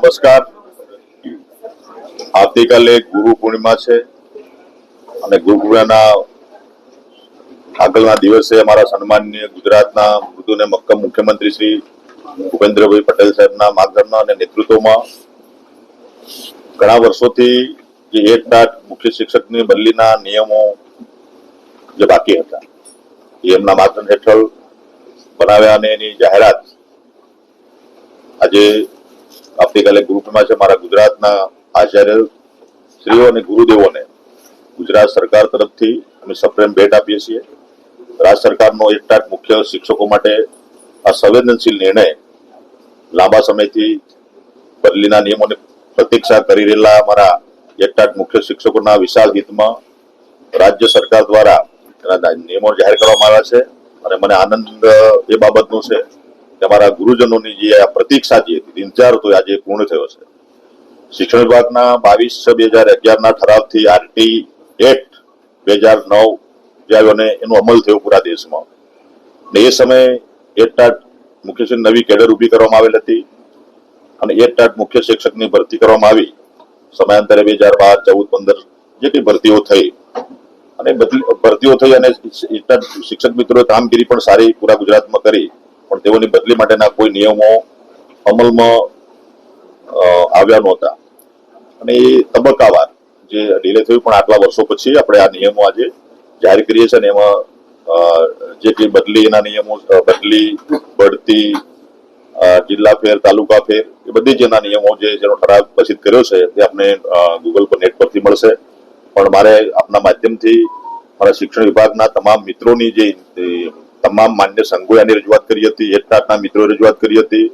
નમસ્કાર. આવતીકાલે ગુરુ પૂર્ણિમા છે અને ગુરુ પૂર્ણિમાના આગળના દિવસે અમારા સન્માનનીય ગુજરાતના મૃદુ અને મક્કમ મુખ્યમંત્રી શ્રી ભૂપેન્દ્રભાઈ પટેલ સાહેબના માર્ગદર્શન અને નેતૃત્વમાં ઘણા વર્ષોથી જે એક ટાટ મુખ્ય શિક્ષકની બદલીના નિયમો જે બાકી હતા. એ એમના માર્ગદર્શન હેઠળ બનાવ્યા અને એની જાહેરાત આજે આવતીકાલે ગ્રુપમાં છે મારા ગુજરાતના આચાર્ય શ્રીઓ અને ગુરુદેવોને. ગુજરાત સરકાર તરફથી અમે સપ્રેમ ભેટ આપીએ છીએ. રાજ્ય સરકારનો એકટાક મુખ્ય શિક્ષકો માટે આ સંવેદનશીલ નિર્ણય લાંબા સમયથી બદલીના નિયમોને પ્રતીક્ષા કરી રહેલા અમારા એકટાક મુખ્ય શિક્ષકોના વિશાળ હિતમાં રાજ્ય સરકાર દ્વારા એના નિયમો જાહેર કરવામાં આવ્યા છે અને મને આનંદ એ બાબતનો છે કે અમારા ગુરુજનોની જે આ પ્રતીક્ષા જે હતી, ઇંતજાર હતો આજે પૂર્ણ થયો છે. શિક્ષણ વિભાગના બાવીસ છ બે હજાર અગિયારના ઠરાવથી આરટી એક્ટ બે હજાર નવ જે આવ્યો અને એનો અમલ થયો પૂરા દેશમાં. ને એ સમયે એટાટ મુખ્ય નવી કેડર ઊભી કરવામાં આવેલ હતી અને એટાટ મુખ્ય શિક્ષકની ભરતી કરવામાં આવી. સમયાંતરે બે હજાર બાર ચૌદ પંદર જેટલી ભરતીઓ થઈ અને બદલી ભરતીઓ થઈ અને શિક્ષક મિત્રોએ કામગીરી પણ સારી પૂરા ગુજરાતમાં કરી. પણ તેઓની બદલી માટેના કોઈ નિયમો અમલમાં આવ્યા નહોતા. અને એ તબક્કાવાર જે ડીલે થયું પણ આટલા વર્ષો પછી આપણે આ નિયમો આજે જાહેર કરીએ છીએ અને એમાં અ, જે કંઈ બદલીના નિયમો બદલી બઢતી જિલ્લા ફેર તાલુકા ફેર એ બધી જેના નિયમો જે જેનો ઠરાવ પસિત કર્યો છે તે આપને ગૂગલ પર નેટ પરથી મળશે. પણ મારે આપના માધ્યમથી મારા શિક્ષણ વિભાગના તમામ મિત્રોની જે તમામ માન્ય સંઘોએ આની રજૂઆત કરી હતી એકતાના મિત્રોએ રજૂઆત કરી હતી.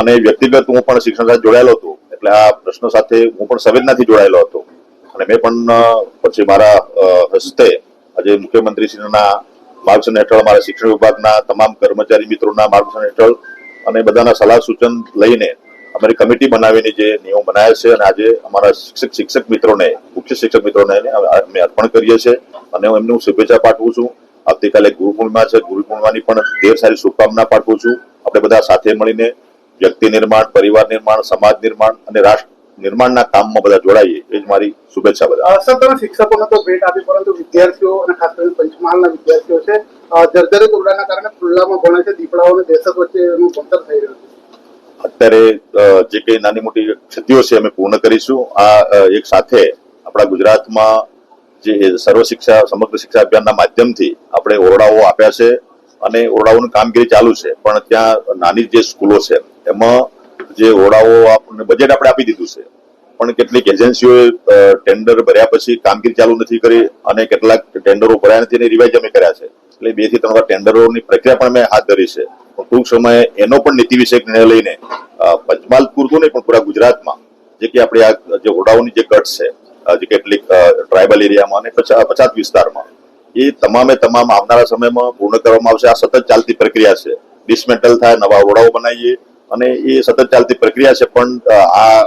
અને વ્યક્તિગત હું પણ શિક્ષણ સાથે જોડાયેલો હતો. એટલે આ પ્રશ્ન સાથે હું પણ સંવેદનાથી જોડાયેલો હતો. અને મેં પણ પછી મારા હસ્તે આજે મુખ્યમંત્રીશ્રીના માર્ગદર્શન હેઠળ, મારા શિક્ષણ વિભાગના તમામ કર્મચારી મિત્રોના માર્ગદર્શન હેઠળ અને બધાના સલાહ સૂચન લઈને અમારી કમિટી બનાવીને જે નિયમો બનાવ્યા છે અને આજે અમારા શિક્ષક શિક્ષક મિત્રોને, મુખ્ય શિક્ષક મિત્રોને અમે અર્પણ કરીએ છીએ. અને હું એમને શુભેચ્છા પાઠવું છું. આવતીકાલે ગુરુપૂર્ણિમા છે. ગુરુપૂર્ણિમાની પણ ઢેર સારી શુભકામના પાઠવું છું. આપણે બધા સાથે મળીને વ્યક્તિ નિર્માણ પરિવાર નિર્માણ સમાજ નિર્માણ અને રાષ્ટ્ર નિર્માણના કામમાં બધા જોડાઈએ. એ જ મારી શુભેચ્છા બધા. સર તમે શિક્ષકોને તો ભેટ આપી પરંતુ વિદ્યાર્થીઓ અને ખાસ કરીને પંચમહાલના વિદ્યાર્થીઓ છે જર્જરિત ઓરડાના કારણે ખુલ્લામાં ભણે છે દીપડાઓ અને દેશક વચ્ચે એનું ભણતર થઈ રહ્યું છે. અત્યારે જે કઈ નાની મોટી ક્ષતિઓ છે અમે પૂર્ણ કરીશું. આ એક સાથે આપણા ગુજરાતમાં જે સર્વ શિક્ષા, સમગ્ર શિક્ષા અભિયાનના માધ્યમથી આપણે ઓરડાઓ આપ્યા છે અને ઓરડાઓની કામગીરી ચાલુ છે. પણ ત્યાં નાની જે સ્કૂલો છે, એમાં જે ઓરડાઓ આપણને બજેટ આપણે આપી દીધું છે. પણ કેટલીક એજન્સીઓએ ટેન્ડર ભર્યા પછી કામગીરી ચાલુ નથી કરી અને કેટલાક ટેન્ડરો ભર્યા નથી અને રિવાઇઝ અમે કર્યા છે. એટલે બેથી ત્રણ વાર ટેન્ડરોની પ્રક્રિયા પણ અમે હાથ ધરી છે. ટૂંક સમયે એનો પણ નીતિ વિષયક નિર્ણય લઈને પંચમહાલ પૂરતું નહીં પણ પૂરા ગુજરાતમાં, જે કે આપણે આ જે ઓરડાઓની જે કટ છે જે કેટલીક ટ્રાઇબલ એરિયામાં અને પછા- પછાત વિસ્તારમાં. એ તમામે તમામ આવનારા સમયમાં પૂર્ણ કરવામાં આવશે. આ સતત ચાલતી પ્રક્રિયા છે. ડિસમેન્ટલ થાય, નવા ઓરડાઓ બનાવીએ અને એ સતત ચાલતી પ્રક્રિયા છે. પણ આ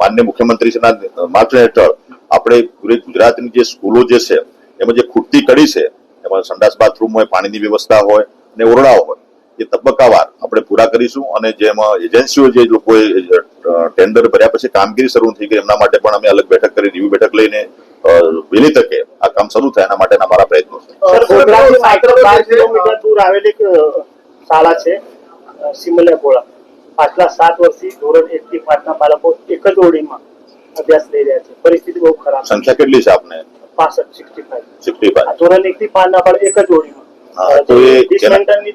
માન્ય મુખ્યમંત્રીશ્રીના માર્ગદર્શન હેઠળ આપણે ગુજરાતની જે સ્કૂલો જે છે, એમાં જે ખૂટતી કડી છે, એમાં સંડાસ બાથરૂમ હોય, પાણીની વ્યવસ્થા હોય અને ઓરડાઓ હોય, એ તબક્કાવાર આપણે પૂરા કરીશું અને જેમાં એજન્સીઓ જે લોકોએ ટેન્ડર ભર્યા પછી કામગીરી શરૂ થઈ ગઈ. એમના માટે પણ અમે અલગ બેઠક કરી રિવ્યુ બેઠક લઈને વહેલી તકે આ કામ શરૂ થાય એના માટેના મારા પ્રયત્નો છે. દૂર આવેલી શાળા છે અ, સિમલિયાપોળા પાછલા સાત વર્ષથી ધોરણ એક થી પાંચના બાળકો એક જ ઓરડીમાં અભ્યાસ લઈ રહ્યા છે. પરિસ્થિતિ બહુ ખરાબ સંખ્યા કેટલી છે આપને? પાસઠ સિક્સટી ફાઈવ સિક્સટી ફાઈવ ધોરણ એક થી પાંચના બાળક એક જ ઓરડીમાં હા, તો એ-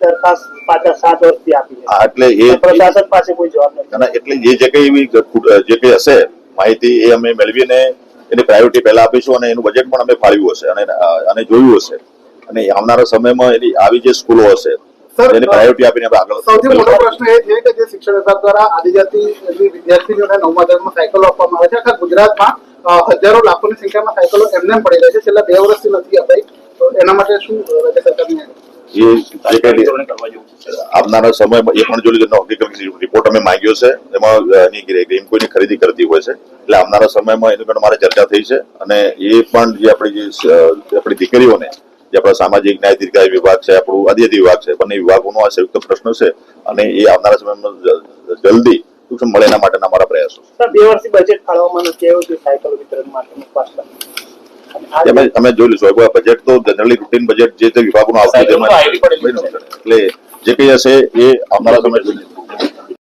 દરખાસ્ત પાછલા વર્ષથી આપી એટલે એ પ્રશાસન પાસે કોઈ જવાબ નથી. એટલે જે જે કઈ એવી જે કઈ હશે માહિતી એ અમે મેળવીને એની પ્રાયોરિટી પહેલા આપીશું અને એનું બજેટ પણ અમે ફાળવ્યું હશે અને અને જોયું હશે. અને આવનારા સમયમાં એની આવી જે સ્કૂલો હશે એની પ્રાયોરિટી આપીને આગળ સૌથી મોટો પ્રશ્ન એ છે કે જે શિક્ષણ વિભાગ દ્વારા આદિજાતિ વિદ્યાર્થીઓને નવમા ધોરણમાં સાયકલો આપવામાં આવે છે. આખા ગુજરાતમાં હજારો લાખોની સંખ્યામાં સાયકલો એમને પડી રહી છે. છેલ્લા બે વર્ષથી નથી અપાઈ. એના માટે શું રાજ્ય સરકારની જે જે કઈ સમયમાં એ પણ જોઈ લીધો રિપોર્ટ અમે માંગ્યો છે એમાં એની કોઈની ખરીદી કરતી હોય છે. એટલે આવનારા સમયમાં એની પણ મારે ચર્ચા થઈ છે અને એ પણ જે આપણી જે આપણી દીકરીઓને જે આપણા સામાજિક ન્યાય દીર્ઘાય વિભાગ છે આપણું આદિજાતિ વિભાગ છે બંને વિભાગોનો આ સંયુક્ત પ્રશ્ન છે અને એ આવનારા સમયમાં જલ્દી મળે એના માટેના અમારા પ્રયાસો. બે વર્ષથી બજેટ ફાળવવામાં નથી આવ્યું સાયકલ વિતરણ માટેનું પાછળ અમે જોઈ લઈશું બજેટ તો જનરલી રૂટીન બજેટ જે તે વિભાગનું આવતું. એટલે જે કઈ હશે એ આવનારા સમય